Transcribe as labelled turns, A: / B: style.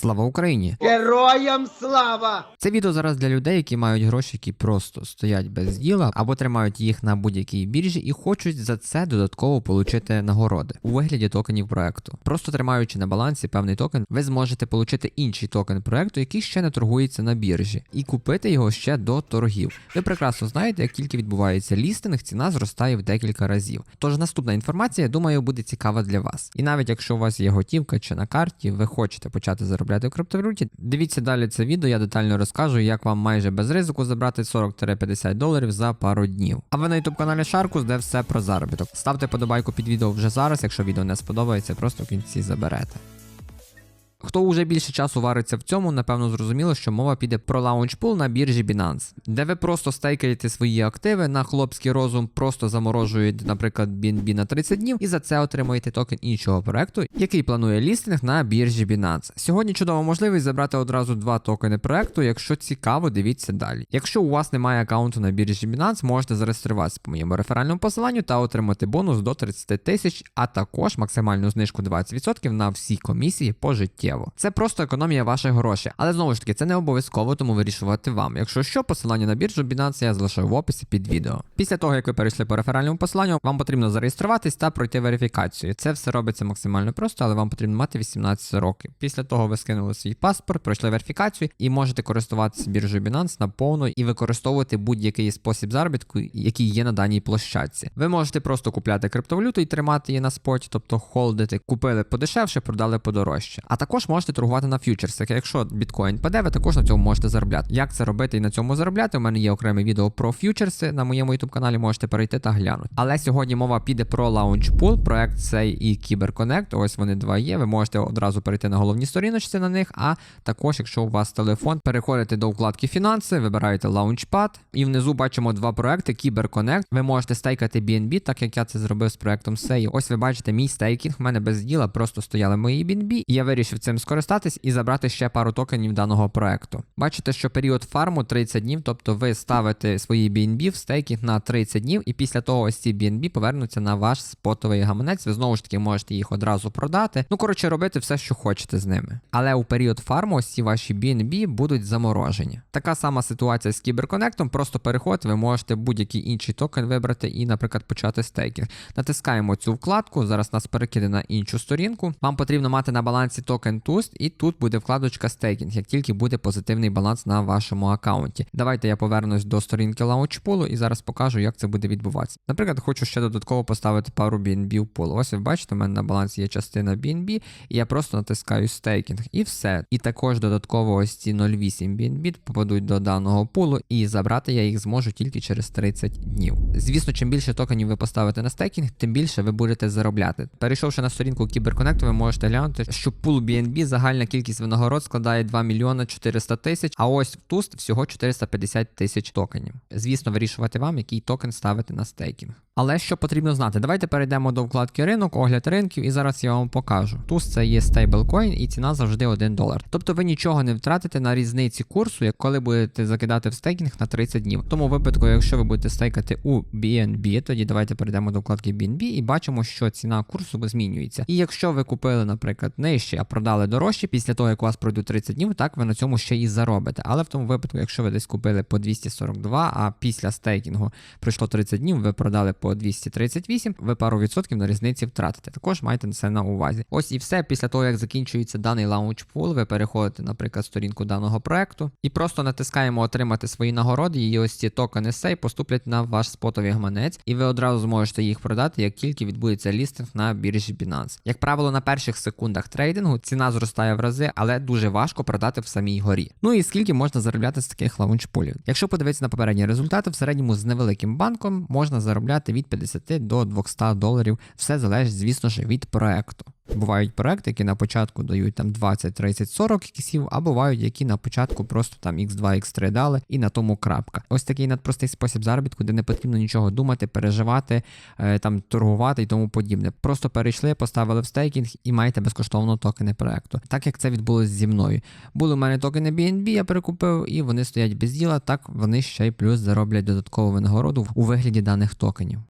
A: Слава Україні!
B: Героям слава!
A: Це відео зараз для людей, які мають гроші, які просто стоять без діла, або тримають їх на будь-якій біржі і хочуть за це додатково отримати нагороди у вигляді токенів проекту. Просто тримаючи на балансі певний токен, ви зможете отримати інший токен проекту, який ще не торгується на біржі, і купити його ще до торгів. Ви прекрасно знаєте, як тільки відбувається лістинг, ціна зростає в декілька разів. Тож наступна інформація, я думаю, буде цікава для вас. І навіть якщо у вас є готівка чи на карті, ви хочете почати заробляти в криптовалюті, дивіться далі це відео, я детально розкажу, як вам майже без ризику забрати 40-50 доларів за пару днів. А ви на youtube каналі Шаркус, де все про заробіток. Ставте подобайку під відео вже зараз, якщо відео не сподобається, просто в кінці заберете. Хто уже більше часу вариться в цьому, напевно зрозуміло, що мова піде про лаунчпул на біржі Binance, де ви просто стейкаєте свої активи на хлопський розум, просто заморожуєте, наприклад, BNB на 30 днів, і за це отримуєте токен іншого проекту, який планує лістинг на біржі Binance. Сьогодні чудова можливість забрати одразу два токени проекту. Якщо цікаво, дивіться далі. Якщо у вас немає аккаунту на біржі Binance, можете зареєструватися по моєму реферальному посиланню та отримати бонус до 30 тисяч, а також максимальну знижку 20% на всі комісії пожиттєво. Це просто економія ваших грошей. Але знову ж таки, це не обов'язково, тому вирішувати вам. Якщо що, посилання на біржу Binance я залишаю в описі під відео. Після того, як ви перейшли по реферальному посиланню, вам потрібно зареєструватись та пройти верифікацію. Це все робиться максимально просто, але вам потрібно мати 18 років. Після того ви скинули свій паспорт, пройшли верифікацію і можете користуватися біржею Binance наповну і використовувати будь-який спосіб заробітку, який є на даній площадці. Ви можете просто купляти криптовалюту і тримати її на споті, тобто холдити, купили подешевше, продали подорожче. А також можете торгувати на фьючерсах. Якщо біткоін паде, ви також на цьому можете заробляти. Як це робити і на цьому заробляти? У мене є окреме відео про фьючерси на моєму youtube каналі. Можете перейти та глянути. Але сьогодні мова піде про Launchpool, проект цей і CyberConnect. Ось вони два є. Ви можете одразу перейти на головні сторіночці на них. А також, якщо у вас телефон, переходите до вкладки фінанси, вибираєте Launchpad, і внизу бачимо два проекти CyberConnect. Ви можете стейкати BNB, так як я це зробив з проектом SEI. Ось ви бачите мій стейкінг. У мене без діла просто стояли мої BNB, і я вирішив цим скористатись і забрати ще пару токенів даного проекту. Бачите, що період фарму 30 днів, тобто ви ставите свої BNB в стейкінг на 30 днів, і після того ось ці BNB повернуться на ваш спотовий гаманець. Ви знову ж таки можете їх одразу продати. Ну, коротше, робити все, що хочете з ними. Але у період фарму ось ці ваші BNB будуть заморожені. Така сама ситуація з кіберконектом. Просто переходите, ви можете будь-який інший токен вибрати і, наприклад, почати стейкінг. Натискаємо цю вкладку. Зараз нас перекиде на іншу сторінку. Вам потрібно мати на балансі токен TUST, і тут буде вкладочка стейкінг, як тільки буде позитивний баланс на вашому аккаунті. Давайте я повернусь до сторінки лаунчпулу і зараз покажу, як це буде відбуватися. Наприклад, хочу ще додатково поставити пару BNB в пул. Ось ви бачите, у мене на балансі є частина BNB, і я просто натискаю стейкінг і все. І також додатково ось ці 0,8 BNB попадуть до даного пулу, і забрати я їх зможу тільки через 30 днів. Звісно, чим більше токенів ви поставите на стейкінг, тим більше ви будете заробляти. Перейшовши на сторінку Кіберконекту, ви можете глянути, що пул BNB загальна кількість винагород складає 2 мільйони 400 тисяч, а ось в туст всього 450 тисяч токенів. Звісно, вирішувати вам, який токен ставити на стейкінг. Але що потрібно знати? Давайте перейдемо до вкладки ринок, огляд ринків, і зараз я вам покажу. Туз це є стейблкоін, і ціна завжди 1 долар. Тобто ви нічого не втратите на різниці курсу, як коли будете закидати в стейкінг на 30 днів. Тому випадку, якщо ви будете стейкати у BNB, тоді давайте перейдемо до вкладки BNB і бачимо, що ціна курсу змінюється. І якщо ви купили, наприклад, нижче, а продали дорожче, після того як у вас пройдуть 30 днів, так ви на цьому ще і заробите. Але в тому випадку, якщо ви десь купили по 242, а після стейкінгу пройшло 30 днів, ви продали по 238, ви пару відсотків на різниці втратите. Також майте це на увазі. Ось і все. Після того, як закінчується даний лаунчпул, ви переходите, наприклад, сторінку даного проекту і просто натискаємо отримати свої нагороди. І ось ці токени сей поступлять на ваш спотовий гаманець, і ви одразу зможете їх продати, як тільки відбудеться лістинг на біржі Binance. Як правило, на перших секундах трейдингу ціна зростає в рази, але дуже важко продати в самій горі. Ну і скільки можна заробляти з таких лаунчпулів? Якщо подивитися на попередні результати, в середньому з невеликим банком можна заробляти від 50 до 200 доларів. Все залежить, звісно ж, від проекту. Бувають проекти, які на початку дають там 20, 30, 40 іксів, а бувають, які на початку просто там X2, X3 дали і на тому крапка. Ось такий надпростий спосіб заробітку, де не потрібно нічого думати, переживати, е, там торгувати і тому подібне. Просто перейшли, поставили в стейкінг і маєте безкоштовно токени проекту. Так як це відбулося зі мною. Були у мене токени BNB, я перекупив, і вони стоять без діла. Так вони ще й плюс зароблять додаткову винагороду у вигляді даних токенів.